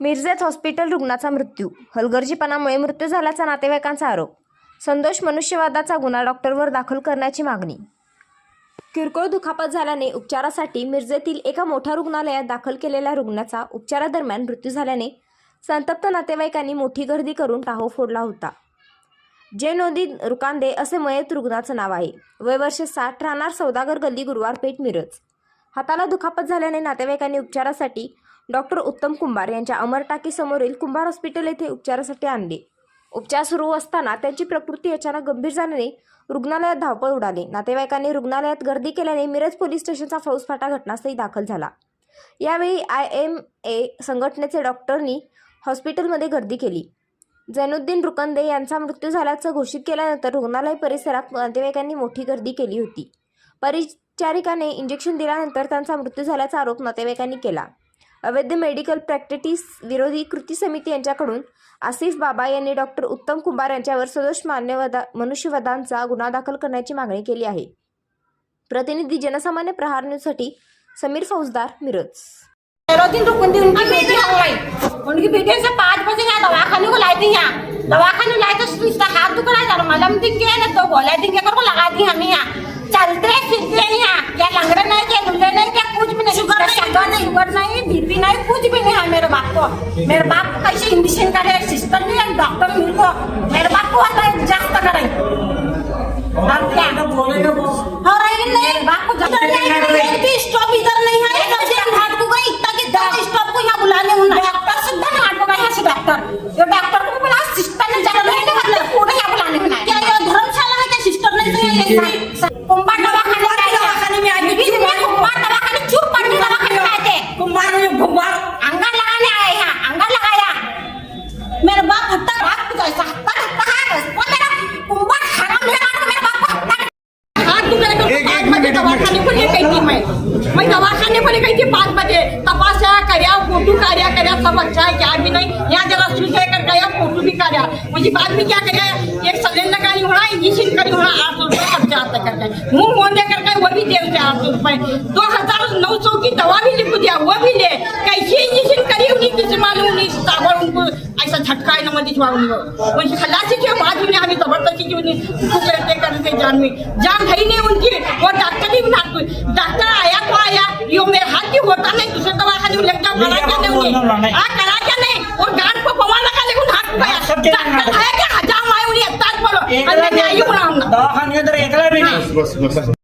मिरजेत hospital रुग्णाचा मृत्यू हलगर्जीपणामुळे मृत्यू झाल्याचा नातेवाईकांचा आरोप. संतोष मनुष्यवादाचा गुन्हा डॉक्टरवर दाखल करण्याची मागणी. किरकोळ दुखापत झाल्याने उपचारासाठी मिरजेतील एका मोठ्या रुग्णालयात दाखल केलेल्या रुग्णाचा उपचारादरम्यान मृत्यू झाल्याने संतप्त नातेवाईकांनी मोठी गर्दी करून टाहो फोडला होता. जयनोदी रुकांदे असे मयत रुग्णाचं नाव आहे. वय वर्ष साठ राहणार सौदागर गल्ली गुरुवार पेठ मिरज. हाताला दुखापत झाल्याने नातेवाईकांनी उपचारासाठी डॉक्टर उत्तम कुंभार यांच्या अमर टाकीसमोरील कुंभार हॉस्पिटल येथे उपचारासाठी आणले. उपचार सुरू असताना त्यांची प्रकृती अचानक गंभीर झाल्याने रुग्णालयात धावपळ उडाली. नातेवाईकांनी रुग्णालयात गर्दी केल्याने मिरज पोलीस स्टेशनचा फौजफाटा घटनास्थळी दाखल झाला. यावेळी आय एम ए संघटनेचे डॉक्टरनी हॉस्पिटलमध्ये गर्दी केली. जैनुद्दीन रुकंदे यांचा मृत्यू झाल्याचं घोषित केल्यानंतर रुग्णालय परिसरात नातेवाईकांनी मोठी गर्दी केली होती. परिचारिकाने इंजेक्शन दिल्यानंतर त्यांचा मृत्यू झाल्याचा आरोप नातेवाईकांनी केला. अवैध मेडिकल प्रॅक्टिस विरोधी कृती समिती यांच्याकडून आसिफ बाबा यांनी डॉक्टर उत्तम कुंभार यांच्यावर सदोष मान्यवदा मनुष्यवधांचा गुन्हा दाखल करण्याची मागणी केली आहे. प्रतिनिधी जनसामान्य प्रहार न्यूजसाठी समीर फौजदार मिरज. तेरह दिन रुक उनकी बेटी हो गई उनकी बेटी से पाँच बजे यहाँ दवाखाने को लाई थी यहाँ। दवाखाने लाई तो इसका हाथ दुख रहा है मलम ना तो को लगा दी हमें यहाँ। चलते फिरते यहाँ। बाप को मेरे बाप कैसे इंजेक्शन करे सिस्टर नहीं है डॉक्टर मेरे को मेरे बाप को आता है जास्त करे। और क्या? और ये नहीं मेरे बाप को जास्त स्टॉप इधर नहीं है इधर हाथ को गई इतना कि दस स्टॉप को यहाँ बुलाने हूँ। डॉक्टर ना हाथ को गया से डॉक्टर ये डॉक्टर को बुला सिस्टर ने जाना नहीं मतलब पूरे यहाँ बुलाने हूँ। क्या ये धर्मशाला है क्या? सिस्टर नहीं है दवाखाने को ले गई थी पाँच बजे तपासा कर्या फोटो कार्या कर्या सब अच्छा है क्या भी नहीं यहाँ जरा सुई कर गया फोटो भी कार्या मुझे बाद में क्या कर्या एक सलेन लगाई होना इंजेक्शन करी होना आठ सौ रुपये खर्चा आता करके मुंह मोंदे करके वो भी दे आठ सौ रुपये. दो हजार नौ सौ की दवा भी लिख दिया वो भी ले कैसे इंजेक्शन करी उन्हीं किसी मालूम नहीं साबर उनको ऐसा झटका है ना मधी छुआ उनको खलासी के बाद उन्हें हमें जबरदस्ती की उन्हें करते जान में जान है नहीं उनकी वो डॉक्टर ही ना डॉक्टर आया तो आया. यो मेरे हाथ की होता नहीं दूसरे दवाखाने में लग जाओ करा क्या नहीं उन्हें हाँ करा क्या नहीं और गांठ को पवा लगा लेकिन हाथ पाया डॉक्टर है क्या हजार आए उन्हें अत्ताज बोलो अंदर नहीं आई हूँ ना दवाखान्यात तर एकला बी नाही बस बस